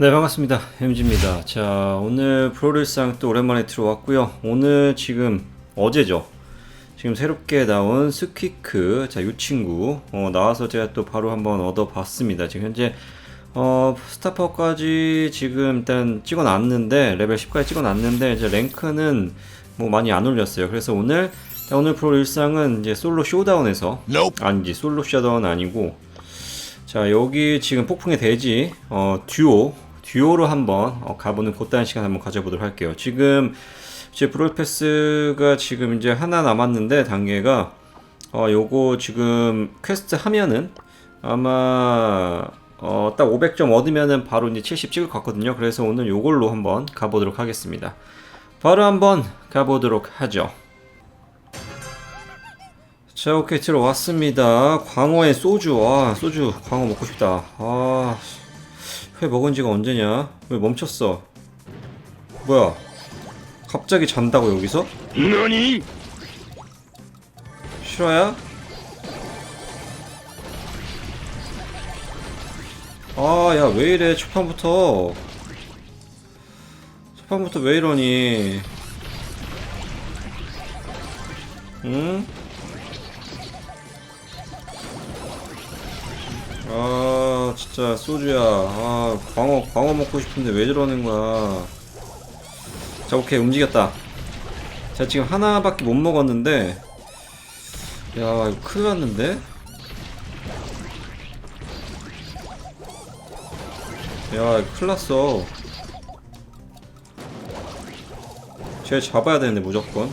네 반갑습니다. 햄지입니다. 자 오늘 프로릴상 또 오랜만에 들어왔고요. 오늘 지금 어제죠? 지금 새롭게 나온 스퀴크 자이 친구 어, 나와서 제가 또 바로 한번 얻어봤습니다. 지금 현재 어, 스타퍼까지 지금 일단 찍어놨는데 레벨 10까지 찍어놨는데 이제 랭크는 뭐 많이 안 올렸어요. 그래서 오늘 자, 오늘 프로 일상은 이제 솔로 쇼다운에서 아니지 솔로 쇼다운 아니고 자 여기 지금 폭풍의 대지 어, 듀오 듀오로 한번 어, 가보는 곧다른 시간 한번 가져보도록 할게요. 지금 이제 브롤 패스가 지금 이제 하나 남았는데 단계가 어 요거 지금 퀘스트 하면은 아마 어, 딱 500점 얻으면은 바로 이제 70 찍을 것 같거든요. 그래서 오늘 요걸로 한번 가보도록 하겠습니다. 바로 한번 가보도록 하죠. 자 오케이. 들어왔습니다. 광어의 소주. 아 소주. 광어 먹고 싶다. 아 회 먹은 지가 언제냐 왜 멈췄어 뭐야 갑자기 잔다고 여기서? 너니? 실화야? 아 야 왜 이래 초판부터 초판부터 왜 이러니 응? 아 진짜 소주야. 아 광어 광어 먹고 싶은데 왜 저러는 거야. 자 오케이 움직였다. 자 지금 하나밖에 못 먹었는데. 야 이거 큰일 났는데? 야 큰일 났어. 쟤 잡아야 되는데 무조건.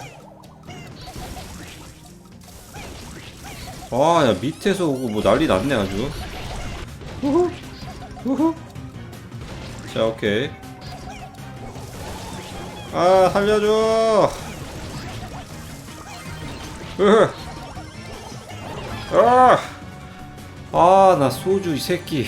아야 밑에서 오고 뭐 난리 났네 아주 우후 우후 자 오케이 아 살려줘 으흐 아! 아, 나 소주 이 새끼.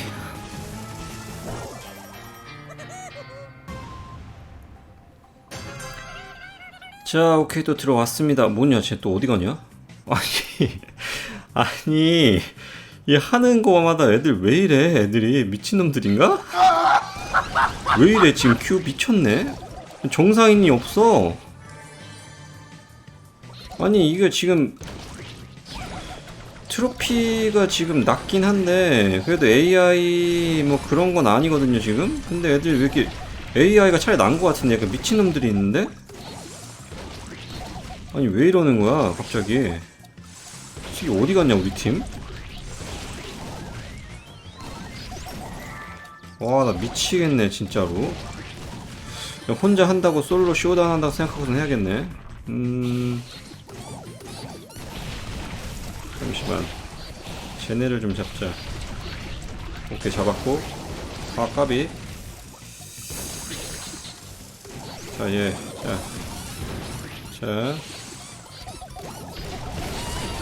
자, 오케이 또 들어왔습니다. 뭐냐, 쟤 또 어디 가냐? 아니, 아니, 이 하는 거마다 애들 왜 이래? 애들이 미친놈들인가? 왜 이래? 지금 큐 미쳤네? 정상인이 없어. 아니, 이게 지금 트로피가 지금 낮긴 한데 그래도 AI 뭐 그런 건 아니거든요 지금 근데 애들 왜 이렇게 AI가 차라리 나은 것 같은데 약간 미친놈들이 있는데 아니 왜 이러는 거야 갑자기 솔직히 어디 갔냐 우리 팀? 와 나 미치겠네 진짜로. 혼자 한다고 솔로 쇼다운 한다고 생각하고선 해야겠네. 음... 잠시만. 쟤네를 좀 잡자. 오케이 잡았고. 아 까비. 자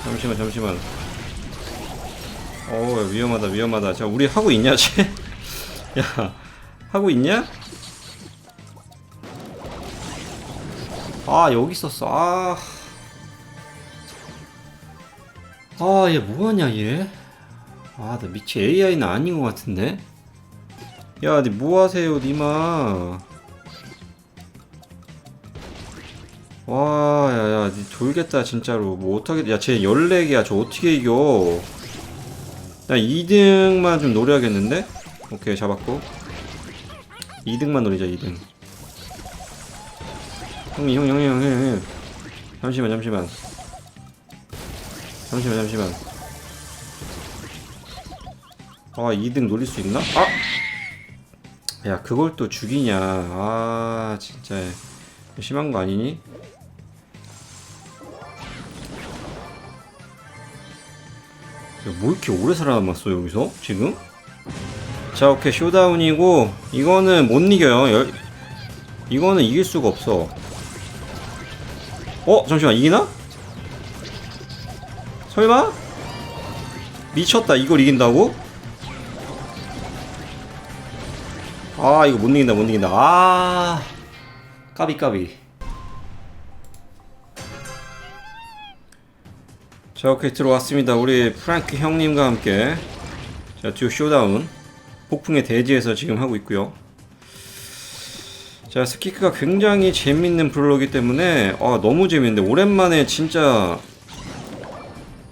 잠시만 잠시만. 어우 위험하다 위험하다. 자 우리 하고 있냐 쟤? 야 하고 있냐? 아 여기 있었어 아 아, 얘 뭐하냐, 얘? 아, 나 미치 AI는 아닌 것 같은데? 야, 니 뭐하세요, 니마? 와, 야, 야, 니 돌겠다, 진짜로. 뭐, 어떻게, 야, 쟤 14개야. 저 어떻게 이겨? 나 2등만 좀 노려야겠는데? 오케이, 잡았고. 2등만 노리자, 2등. 형님, 형, 형, 형, 형, 형. 잠시만, 잠시만. 잠시만 잠시만 아 2등 노릴 수 있나? 아! 야 그걸 또 죽이냐 아 진짜 심한 거 아니니? 야, 뭐 이렇게 오래 살아남았어 여기서 지금? 자 오케이. 쇼다운이고 이거는 못 이겨요. 열... 이거는 이길 수가 없어. 어? 잠시만. 이기나? 설마? 미쳤다. 이걸 이긴다고? 아 이거 못 이긴다. 못 이긴다. 아 까비 까비. 자 오케이. 들어왔습니다. 우리 프랑크 형님과 함께. 자 듀오 쇼다운 폭풍의 대지에서 지금 하고 있고요 자 스키크가 굉장히 재밌는 브롤러기 때문에 아 너무 재밌는데 오랜만에 진짜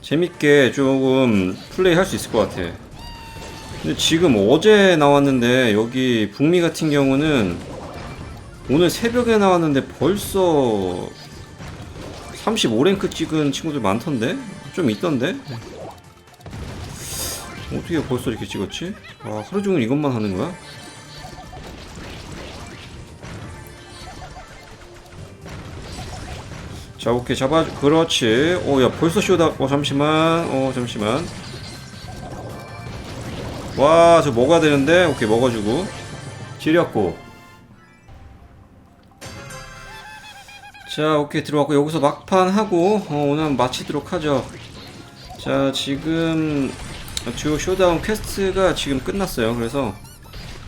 재밌게 조금 플레이 할 수 있을 것 같아 근데 지금 어제 나왔는데 여기 북미 같은 경우는 오늘 새벽에 나왔는데 벌써 35랭크 찍은 친구들 많던데? 좀 있던데? 어떻게 벌써 이렇게 찍었지? 아, 하루 종일 이것만 하는 거야? 자, 오케이. 잡아, 그렇지. 어, 야, 벌써 쇼다. 어, 잠시만. 어, 잠시만. 와, 저 먹어야 되는데. 오케이, 먹어주고. 지렸고. 자, 오케이. 들어왔고. 여기서 막판 하고, 어, 오늘 마치도록 하죠. 자, 지금, 주요 쇼다운 퀘스트가 지금 끝났어요. 그래서,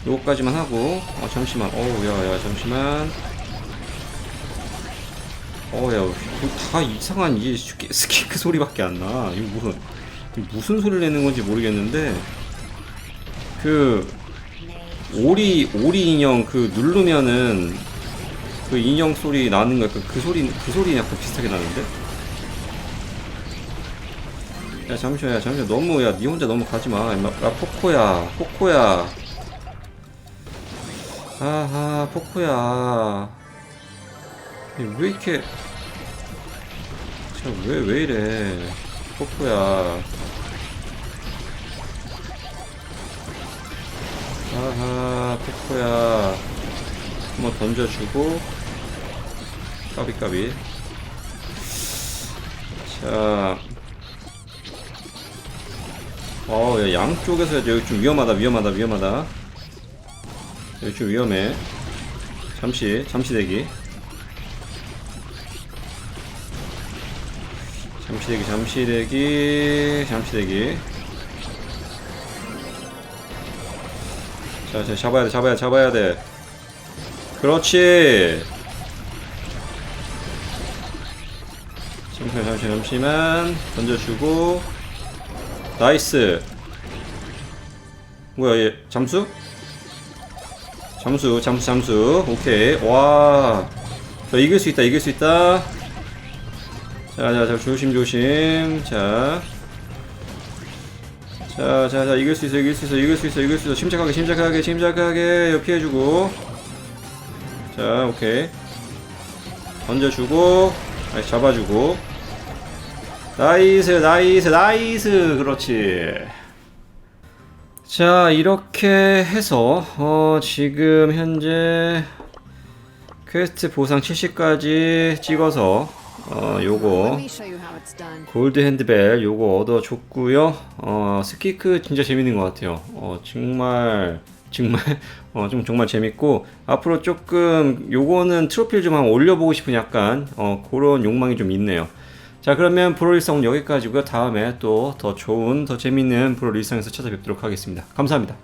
요거까지만 하고, 어, 잠시만. 어우, 야, 야, 잠시만. 어야 다 이상한 이 스키, 스키크 소리밖에 안 나. 이거 무슨 무슨 소리를 내는 건지 모르겠는데 그 오리 오리 인형 그 누르면은 그 인형 소리 나는 거 약간 그 소리 그 소리 약간 비슷하게 나는데. 야 잠시만 야 잠시만 너무 야니 혼자 너무 가지 마. 임마. 야 포코야 포코야. 아하 포코야. 왜 이렇게 왜, 왜 이래. 포코야. 아하, 포코야. 한번 던져주고. 까비까비. 자. 어, 야, 양쪽에서 여기 좀 위험하다, 위험하다, 위험하다. 여기 좀 위험해. 잠시, 잠시 대기. 잠시 대기, 잠시 대기, 잠시 대기. 자, 자, 잡아야 돼, 잡아야 돼, 잡아야 돼. 그렇지. 잠시만, 잠시만, 잠시만. 던져주고. 나이스. 뭐야, 얘, 잠수? 잠수, 잠수, 잠수. 오케이. 와. 저 이길 수 있다, 이길 수 있다. 자, 자, 자, 조심, 조심. 자. 자, 자, 자, 이길 수 있어, 이길 수 있어, 이길 수 있어, 이길 수 있어. 침착하게, 침착하게, 침착하게. 피해주고. 자, 오케이. 던져주고. 다시 잡아주고. 나이스, 나이스, 나이스. 그렇지. 자, 이렇게 해서, 어, 지금 현재 퀘스트 보상 70까지 찍어서, 어, 요거. 골드 핸드벨 요거 얻어줬고요. 어, 스키크 진짜 재밌는 것 같아요. 어, 정말 정말 어, 좀 정말 재밌고 앞으로 조금 요거는 트로피를 좀 한번 올려보고 싶은 약간 어, 그런 욕망이 좀 있네요. 자 그러면 프로일상 여기까지고요. 다음에 또 더 좋은 더 재밌는 프로일상에서 찾아뵙도록 하겠습니다. 감사합니다.